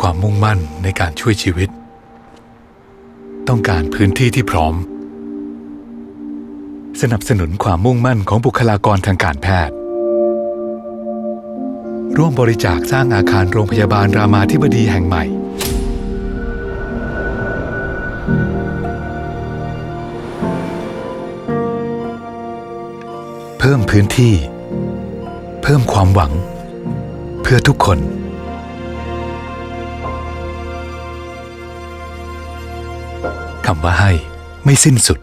ความมุ่งมั่นในการช่วยชีวิต ต้องการพื้นที่ที่พร้อม สนับสนุนความมุ่งมั่นของบุคลากรทางการแพทย์ ร่วมบริจาคสร้างอาคารโรงพยาบาลรามาธิบดีแห่งใหม่ เพิ่มพื้นที่ เพิ่มความหวัง เพื่อทุกคน คำว่าให้ไม่สิ้นสุด